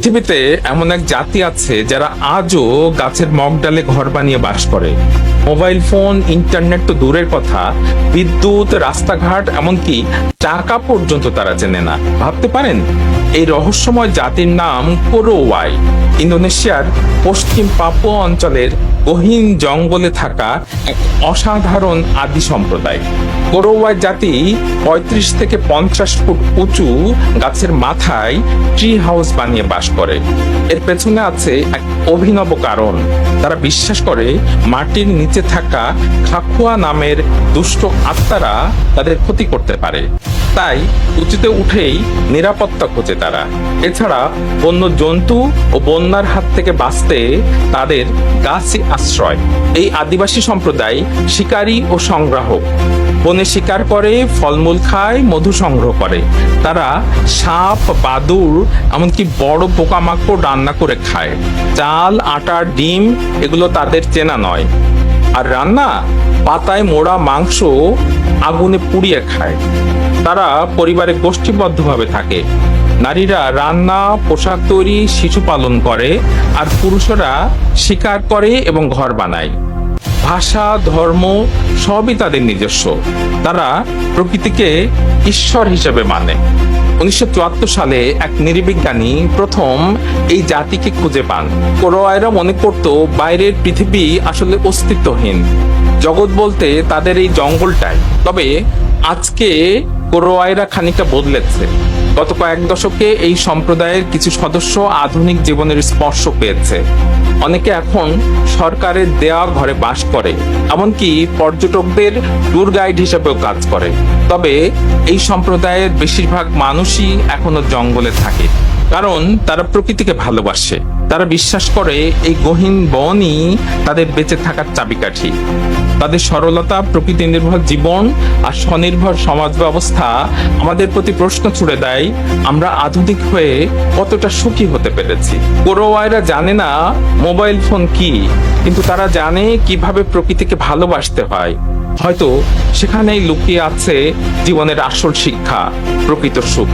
পৃথিবীতে এমন এক জাতি আছে যারা আজও গাছের মগডালে ঘর বানিয়ে বাস করে। মোবাইল ফোন, ইন্টারনেট তো দূরের কথা, বিদ্যুৎ, রাস্তাঘাট, এমনকি টাকা পর্যন্ত তারা চেনে না। ভাবতে পারেন? এই রহস্যময় জাতির নাম কোরোওয়াই। ইন্দোনেশিয়ার পশ্চিম পাপুয়া অঞ্চলের গহীন জঙ্গলে থাকা এক অসাধারণ আদি সম্প্রদায়। কোরোওয়াই জাতি পঁয়ত্রিশ থেকে পঞ্চাশ ফুট উঁচু গাছের মাথায় ট্রি হাউস বানিয়ে বাস করে। এর পেছনে আছে এক অভিনব কারণ। তারা বিশ্বাস করে মাটির নিচে থাকা খাকুয়া নামের দুষ্ট আত্মারা তাদের ক্ষতি করতে পারে। তাই উঁচুতে উঠেই নিরাপত্তা খোঁজে তারা। এছাড়া বন্য জন্তু ও বন্যার হাত থেকে বাঁচতে তাদের গাছই আশ্রয়। এই আদিবাসী সম্প্রদায় শিকারী ও সংগ্রাহক। বনে শিকার করে, ফলমূল খায়, মধু সংগ্রহ করে। তারা সাপ বাদুর এমনকি বড় পোকামাকড় রান্না করে খায়। চাল আটা ডিম এগুলো তাদের চেনা নয়। আর রান্না? পাতায় মোড়া মাংস আগুনে পুড়িয়ে খায়। তারা পরিবারে গোষ্ঠীবদ্ধভাবে থাকে। নারীরা রান্না, পোশাক তৈরি, শিশু পালন করে আর পুরুষরা শিকার করে এবং ঘর বানায়। ভাষা, ধর্ম সবই তাদের নিজস্ব। তারা প্রকৃতিকে ঈশ্বর হিসেবে মানে। উনিশশো সালে এক নির্বিজ্ঞানী প্রথম এই জাতিকে খুঁজে পান। কোরোয়াইরা মনে করত বাইরের পৃথিবী আসলে অস্তিত্বহীন। জগৎ বলতে তাদের এই জঙ্গলটাই। তবে আজকে কোরোয়ায়রা খানিকটা বদলেছে। গত কয়েক দশকে এই সম্প্রদায়ের কিছু সদস্য আধুনিক জীবনের স্পর্শ পেয়েছে। অনেকে এখন সরকারের দেওয়া ঘরে বাস করে, এমনকি পর্যটকদের ট্যুর গাইড হিসেবেও কাজ করে। তবে এই সম্প্রদায়ের বেশিরভাগ মানুষই এখনও জঙ্গলে থাকে। কারণ তারা প্রকৃতিকে ভালোবাসে। তারা বিশ্বাস করে এই গহীন বনই তাদের বেঁচে থাকার চাবিকাঠি। তাদের সরলতা, প্রকৃতি নির্ভর জীবন আর স্বনির্ভর সমাজ ব্যবস্থা আমাদের প্রতি প্রশ্ন ছুড়ে দেয়, আমরা আধুনিক হয়ে কতটা সুখী হতে পেরেছি। কোরোয়াইরা জানে না মোবাইল ফোন কি, কিন্তু তারা জানে কীভাবে প্রকৃতিকে ভালোবাসতে হয়। হয়তো সেখানেই লুকিয়ে আছে জীবনের আসল শিক্ষা, প্রকৃত সুখ।